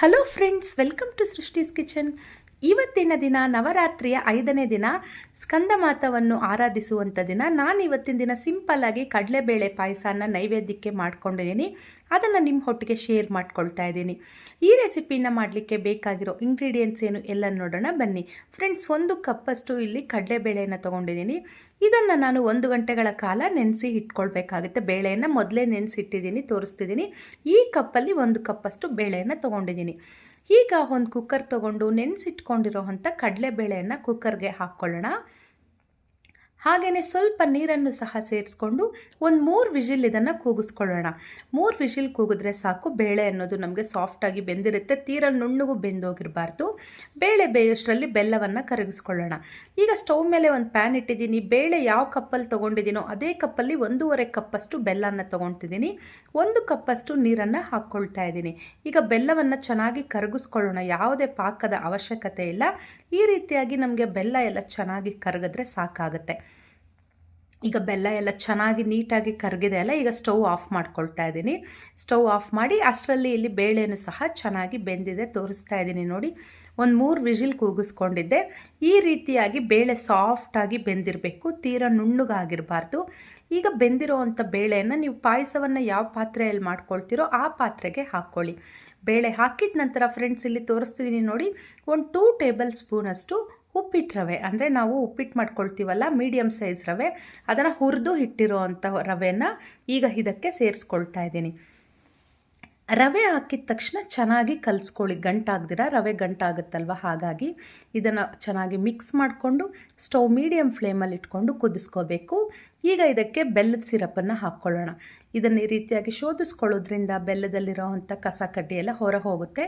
Hello friends welcome to Srishti's kitchen ಇವತ್ತಿನ ದಿನ ನವರಾತ್ರಿಯ ಐದನೇ ದಿನ ಸ್ಕಂದ ಮಾತವನ್ನು ಆರಾಧಿಸುವಂಥ ದಿನ. ನಾನು ಇವತ್ತಿನ ದಿನ ಸಿಂಪಲ್ಲಾಗಿ ಕಡಲೆಬೇಳೆ ಪಾಯಸನ ನೈವೇದ್ಯಕ್ಕೆ ಮಾಡ್ಕೊಂಡಿದ್ದೀನಿ. ಅದನ್ನು ನಿಮ್ಮ ಹೊಟ್ಟಿಗೆ ಶೇರ್ ಮಾಡ್ಕೊಳ್ತಾ ಇದ್ದೀನಿ. ಈ ರೆಸಿಪಿನ ಮಾಡಲಿಕ್ಕೆ ಬೇಕಾಗಿರೋ ಇಂಗ್ರೀಡಿಯೆಂಟ್ಸ್ ಏನು ಎಲ್ಲ ನೋಡೋಣ, ಬನ್ನಿ. ಫ್ರೆಂಡ್ಸ್ ಒಂದು ಕಪ್ಪಷ್ಟು ಇಲ್ಲಿ ಕಡಲೆಬೇಳೆಯನ್ನು ತೊಗೊಂಡಿದ್ದೀನಿ. ಇದನ್ನು ನಾನು ಒಂದು ಗಂಟೆಗಳ ಕಾಲ ನೆನೆಸಿ ಇಟ್ಕೊಳ್ಬೇಕಾಗುತ್ತೆ. ಬೇಳೆಯನ್ನು ಮೊದಲೇ ನೆನೆಸಿಟ್ಟಿದ್ದೀನಿ, ತೋರಿಸ್ತಿದ್ದೀನಿ. ಈ ಕಪ್ಪಲ್ಲಿ ಒಂದು ಕಪ್ಪಷ್ಟು ಬೇಳೆಯನ್ನು ತೊಗೊಂಡಿದ್ದೀನಿ. ಈಗ ಒಂದು ಕುಕ್ಕರ್ ತೊಗೊಂಡು ನೆನೆಸಿಟ್ಕೊಂಡಿರೋ ಅಂಥ ಕಡಲೆಬೇಳೆಯನ್ನು ಕುಕ್ಕರ್ಗೆ ಹಾಕ್ಕೊಳ್ಳೋಣ. ಹಾಗೆಯೇ ಸ್ವಲ್ಪ ನೀರನ್ನು ಸಹ ಸೇರಿಸ್ಕೊಂಡು ಒಂದು ಮೂರು ವಿಜಿಲ್ ಇದನ್ನು ಕೂಗಿಸ್ಕೊಳ್ಳೋಣ. ಮೂರು ವಿಜಿಲ್ ಕೂಗಿದ್ರೆ ಸಾಕು, ಬೇಳೆ ಅನ್ನೋದು ನಮಗೆ ಸಾಫ್ಟಾಗಿ ಬೆಂದಿರುತ್ತೆ ತೀರ ನುಣ್ಣಗೂ ಬೆಂದೋಗಿರಬಾರ್ದು. ಬೇಳೆ ಬೇಯೋಷ್ಟರಲ್ಲಿ ಬೆಲ್ಲವನ್ನು ಕರಗಿಸ್ಕೊಳ್ಳೋಣ. ಈಗ ಸ್ಟವ್ ಮೇಲೆ ಒಂದು ಪ್ಯಾನ್ ಇಟ್ಟಿದ್ದೀನಿ, ಬೇಳೆ ಯಾವ ಕಪ್ಪಲ್ಲಿ ತೊಗೊಂಡಿದ್ದೀನೋ ಅದೇ ಕಪ್ಪಲ್ಲಿ ಒಂದೂವರೆ ಕಪ್ಪಷ್ಟು ಬೆಲ್ಲನ ತೊಗೊಳ್ತಿದ್ದೀನಿ ಒಂದು ಕಪ್ಪಷ್ಟು ನೀರನ್ನು ಹಾಕ್ಕೊಳ್ತಾ ಇದ್ದೀನಿ. ಈಗ ಬೆಲ್ಲವನ್ನು ಚೆನ್ನಾಗಿ ಕರಗಿಸ್ಕೊಳ್ಳೋಣ, ಯಾವುದೇ ಪಾಕದ ಅವಶ್ಯಕತೆ ಇಲ್ಲ. ಈ ರೀತಿಯಾಗಿ ನಮಗೆ ಬೆಲ್ಲ ಎಲ್ಲ ಚೆನ್ನಾಗಿ ಕರಗಿದ್ರೆ ಸಾಕಾಗುತ್ತೆ. ಈಗ ಬೆಲ್ಲ ಎಲ್ಲ ಚೆನ್ನಾಗಿ ನೀಟಾಗಿ ಕರಗಿದೆ ಅಲ್ಲ, ಈಗ ಸ್ಟವ್ ಆಫ್ ಮಾಡ್ಕೊಳ್ತಾ ಇದ್ದೀನಿ. ಸ್ಟವ್ ಆಫ್ ಮಾಡಿ ಅಷ್ಟರಲ್ಲಿ ಇಲ್ಲಿ ಬೇಳೆನೂ ಸಹ ಚೆನ್ನಾಗಿ ಬೆಂದಿದೆ, ತೋರಿಸ್ತಾ ಇದ್ದೀನಿ ನೋಡಿ. ಒಂದು ಮೂರು ವಿಜಿಲ್ ಕೂಗಿಸ್ಕೊಂಡಿದ್ದೆ. ಈ ರೀತಿಯಾಗಿ ಬೇಳೆ ಸಾಫ್ಟಾಗಿ ಬೆಂದಿರಬೇಕು, ತೀರ ನುಣ್ಣುಗಾಗಿರಬಾರ್ದು. ಈಗ ಬೆಂದಿರೋವಂಥ ಬೇಳೆಯನ್ನು ನೀವು ಪಾಯಸವನ್ನು ಯಾವ ಪಾತ್ರೆಯಲ್ಲಿ ಮಾಡ್ಕೊಳ್ತೀರೋ ಆ ಪಾತ್ರೆಗೆ ಹಾಕ್ಕೊಳ್ಳಿ. ಬೇಳೆ ಹಾಕಿದ ನಂತರ ಫ್ರೆಂಡ್ಸ್ ಇಲ್ಲಿ ತೋರಿಸ್ತಿದ್ದೀನಿ ನೋಡಿ, ಒಂದು ಟೂ ಟೇಬಲ್ ಸ್ಪೂನಷ್ಟು ಉಪ್ಪಿಟ್ಟು ರವೆ. ಅಂದರೆ ನಾವು ಉಪ್ಪಿಟ್ಟು ಮಾಡ್ಕೊಳ್ತೀವಲ್ಲ ಮೀಡಿಯಮ್ ಸೈಜ್ ರವೆ. ಅದನ್ನು ಹುರಿದು ಇಟ್ಟಿರೋ ಅಂಥ ರವೆನ ಈಗ ಇದಕ್ಕೆ ಸೇರಿಸ್ಕೊಳ್ತಾ ಇದ್ದೀನಿ. ರವೆ ಹಾಕಿದ ತಕ್ಷಣ ಚೆನ್ನಾಗಿ ಕಲಿಸ್ಕೊಳ್ಳಿ. ಗಂಟಾಗ್ದಿರ ರವೆ ಗಂಟಾಗುತ್ತಲ್ವ? ಹಾಗಾಗಿ ಇದನ್ನು ಚೆನ್ನಾಗಿ ಮಿಕ್ಸ್ ಮಾಡಿಕೊಂಡು ಸ್ಟವ್ ಮೀಡಿಯಂ ಫ್ಲೇಮಲ್ಲಿ ಇಟ್ಕೊಂಡು ಕುದಿಸ್ಕೋಬೇಕು. ಈಗ ಇದಕ್ಕೆ ಬೆಲ್ಲದ ಸಿರಪನ್ನು ಹಾಕ್ಕೊಳ್ಳೋಣ. ಇದನ್ನು ಈ ರೀತಿಯಾಗಿ ಶೋಧಿಸ್ಕೊಳ್ಳೋದ್ರಿಂದ ಬೆಲ್ಲದಲ್ಲಿರೋವಂಥ ಕಸ ಕಡ್ಡಿ ಎಲ್ಲ ಹೊರ ಹೋಗುತ್ತೆ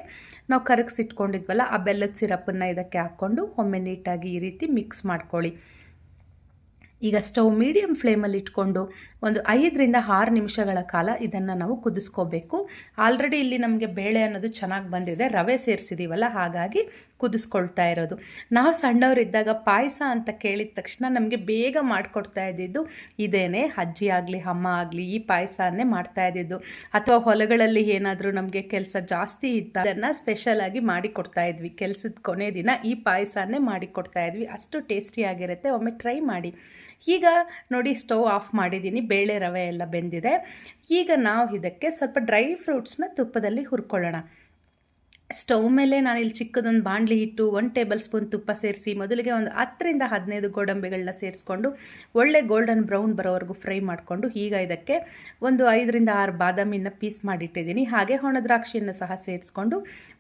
ನಾವು ಕರಗಿಸಿಟ್ಕೊಂಡಿದ್ವಲ್ಲ, ಆ ಬೆಲ್ಲದ ಸಿರಪನ್ನು ಇದಕ್ಕೆ ಹಾಕ್ಕೊಂಡು ಒಮ್ಮೆ ನೀಟಾಗಿ ಈ ರೀತಿ ಮಿಕ್ಸ್ ಮಾಡ್ಕೊಳ್ಳಿ. ಈಗ ಸ್ಟವ್ ಮೀಡಿಯಮ್ ಫ್ಲೇಮಲ್ಲಿ ಇಟ್ಕೊಂಡು ಒಂದು ಐದರಿಂದ ಆರು ನಿಮಿಷಗಳ ಕಾಲ ಇದನ್ನು ನಾವು ಕುದಿಸ್ಕೋಬೇಕು. ಆಲ್ರೆಡಿ ಇಲ್ಲಿ ನಮಗೆ ಬೇಳೆ ಅನ್ನೋದು ಚೆನ್ನಾಗಿ ಬಂದಿದೆ. ರವೆ ಸೇರಿಸಿದ್ದೀವಲ್ಲ ಹಾಗಾಗಿ ಕುದಿಸ್ಕೊಳ್ತಾ ಇರೋದು. ನಾವು ಸಣ್ಣವರಿದ್ದಾಗ ಪಾಯಸ ಅಂತ ಕೇಳಿದ ತಕ್ಷಣ ನಮಗೆ ಬೇಗ ಮಾಡಿಕೊಡ್ತಾ ಇದ್ದಿದ್ದು ಇದೇನೆ. ಅಜ್ಜಿ ಆಗಲಿ, ಅಮ್ಮ ಆಗಲಿ ಈ ಪಾಯಸನ್ನೇ ಮಾಡ್ತಾ ಇದ್ದಿದ್ದು. ಅಥವಾ ಹೊಲಗಳಲ್ಲಿ ಏನಾದರೂ ನಮಗೆ ಕೆಲಸ ಜಾಸ್ತಿ ಇದ್ದ ಅದನ್ನು ಸ್ಪೆಷಲ್ ಆಗಿ ಮಾಡಿಕೊಡ್ತಾ ಇದ್ವಿ. ಕೆಲಸದ ಕೊನೆ ದಿನ ಈ ಪಾಯಸನೇ ಮಾಡಿಕೊಡ್ತಾ ಇದ್ವಿ. ಅಷ್ಟು ಟೇಸ್ಟಿಯಾಗಿರುತ್ತೆ ಒಮ್ಮೆ ಟ್ರೈ ಮಾಡಿ. ಈಗ ನೋಡಿ ಸ್ಟವ್ ಆಫ್ ಮಾಡಿದ್ದೀನಿ, ಬೇಳೆ ರವೆ ಎಲ್ಲ ಬೆಂದಿದೆ. ಈಗ ನಾವು ಇದಕ್ಕೆ ಸ್ವಲ್ಪ ಡ್ರೈ ಫ್ರೂಟ್ಸ್ನ ತುಪ್ಪದಲ್ಲಿ ಹುರ್ಕೊಳ್ಳೋಣ. ಸ್ಟವ್ ಮೇಲೆ ನಾನಿಲ್ಲಿ ಚಿಕ್ಕದೊಂದು ಬಾಣಲಿ ಇಟ್ಟು ಒನ್ ಟೇಬಲ್ ಸ್ಪೂನ್ ತುಪ್ಪ ಸೇರಿಸಿ, ಮೊದಲಿಗೆ ಒಂದು ಹತ್ತರಿಂದ ಹದಿನೈದು ಗೋಡಂಬಿಗಳನ್ನ ಸೇರಿಸ್ಕೊಂಡು, ಒಳ್ಳೆ ಗೋಲ್ಡನ್ ಬ್ರೌನ್ ಬರೋವರೆಗೂ ಫ್ರೈ ಮಾಡಿಕೊಂಡು, ಈಗ ಇದಕ್ಕೆ ಒಂದು ಐದರಿಂದ ಆರು ಬಾದಾಮಿನ ಪೀಸ್ ಮಾಡಿಟ್ಟಿದ್ದೀನಿ. ಹಾಗೆ ದ್ರಾಕ್ಷಿಯನ್ನು ಸಹ ಸೇರಿಸ್ಕೊಂಡು,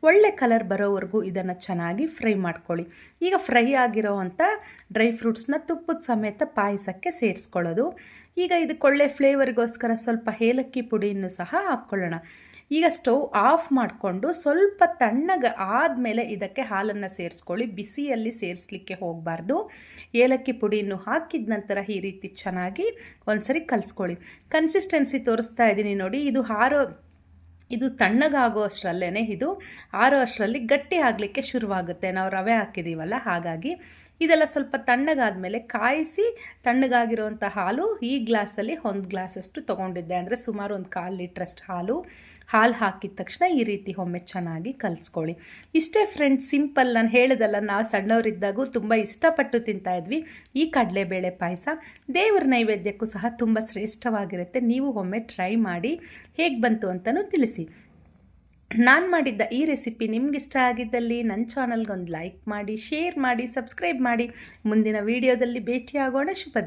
ಒಳ್ಳೆ ಕಲರ್ ಬರೋವರೆಗೂ ಇದನ್ನು ಚೆನ್ನಾಗಿ ಫ್ರೈ ಮಾಡ್ಕೊಳ್ಳಿ. ಈಗ ಫ್ರೈ ಆಗಿರೋ ಅಂಥ ಡ್ರೈ ಫ್ರೂಟ್ಸ್ನ ತುಪ್ಪದ ಸಮೇತ ಪಾಯಸಕ್ಕೆ ಸೇರಿಸ್ಕೊಳ್ಳೋದು. ಈಗ ಇದಕ್ಕೆ ಒಳ್ಳೆ ಫ್ಲೇವರ್ಗೋಸ್ಕರ ಸ್ವಲ್ಪ ಏಲಕ್ಕಿ ಪುಡಿಯನ್ನು ಸಹ ಹಾಕ್ಕೊಳ್ಳೋಣ. ಈಗ ಸ್ಟವ್ ಆಫ್ ಮಾಡಿಕೊಂಡು ಸ್ವಲ್ಪ ತಣ್ಣಗೆ ಆದಮೇಲೆ ಇದಕ್ಕೆ ಹಾಲನ್ನು ಸೇರಿಸ್ಕೊಳ್ಳಿ. ಬಿಸಿಯಲ್ಲಿ ಸೇರಿಸ್ಲಿಕ್ಕೆ ಹೋಗಬಾರ್ದು. ಏಲಕ್ಕಿ ಪುಡಿಯನ್ನು ಹಾಕಿದ ನಂತರ ಈ ರೀತಿ ಚೆನ್ನಾಗಿ ಒಂದ್ಸರಿ ಕಲಿಸ್ಕೊಳ್ಳಿ. ಕನ್ಸಿಸ್ಟೆನ್ಸಿ ತೋರಿಸ್ತಾ ಇದ್ದೀನಿ ನೋಡಿ. ಇದು ಹಾರೋ, ಇದು ತಣ್ಣಗಾಗೋ ಅಷ್ಟರಲ್ಲೇ ಇದು. ಆರೋ ಅಷ್ಟರಲ್ಲಿ ಗಟ್ಟಿ ಆಗಲಿಕ್ಕೆ ಶುರುವಾಗುತ್ತೆ. ನಾವು ರವೆ ಹಾಕಿದ್ದೀವಲ್ಲ ಹಾಗಾಗಿ ಇದೆಲ್ಲ ಸ್ವಲ್ಪ ತಣ್ಣಗಾದಮೇಲೆ ಕಾಯಿಸಿ ತಣ್ಣಗಾಗಿರುವಂಥ ಹಾಲು ಈ ಗ್ಲಾಸಲ್ಲಿ ಒಂದು ಗ್ಲಾಸಷ್ಟು ತೊಗೊಂಡಿದ್ದೆ. ಅಂದರೆ ಸುಮಾರು ಒಂದು ಕಾಲು ಲೀಟ್ರಷ್ಟು ಹಾಲು. ಹಾಲು ಹಾಕಿದ ತಕ್ಷಣ ಈ ರೀತಿ ಒಮ್ಮೆ ಚೆನ್ನಾಗಿ ಕಲಿಸ್ಕೊಳ್ಳಿ. ಇಷ್ಟೇ ಫ್ರೆಂಡ್ಸ್, ಸಿಂಪಲ್ ನಾನು ಹೇಳಿದಲ್ಲ, ನಾವು ಸಣ್ಣವರಿದ್ದಾಗೂ ತುಂಬ ಇಷ್ಟಪಟ್ಟು ತಿಂತಾಯಿದ್ವಿ ಈ ಕಡಲೆಬೇಳೆ ಪಾಯಸ ದೇವರ ನೈವೇದ್ಯಕ್ಕೂ ಸಹ ತುಂಬ ಶ್ರೇಷ್ಠವಾಗಿರುತ್ತೆ. ನೀವು ಒಮ್ಮೆ ಟ್ರೈ ಮಾಡಿ ಹೇಗೆ ಬಂತು ಅಂತಲೂ ತಿಳಿಸಿ. ನಾನು ಮಾಡಿದ್ದ ಈ ರೆಸಿಪಿ ನಿಮ್ಗೆ ಇಷ್ಟ ಆಗಿದ್ದಲ್ಲಿ ನನ್ನ ಚಾನಲ್ಗೊಂದು ಲೈಕ್ ಮಾಡಿ ಶೇರ್ ಮಾಡಿ ಸಬ್ಸ್ಕ್ರೈಬ್ ಮಾಡಿ. ಮುಂದಿನ ವೀಡಿಯೋದಲ್ಲಿ ಭೇಟಿಯಾಗೋಣ. ಶುಭ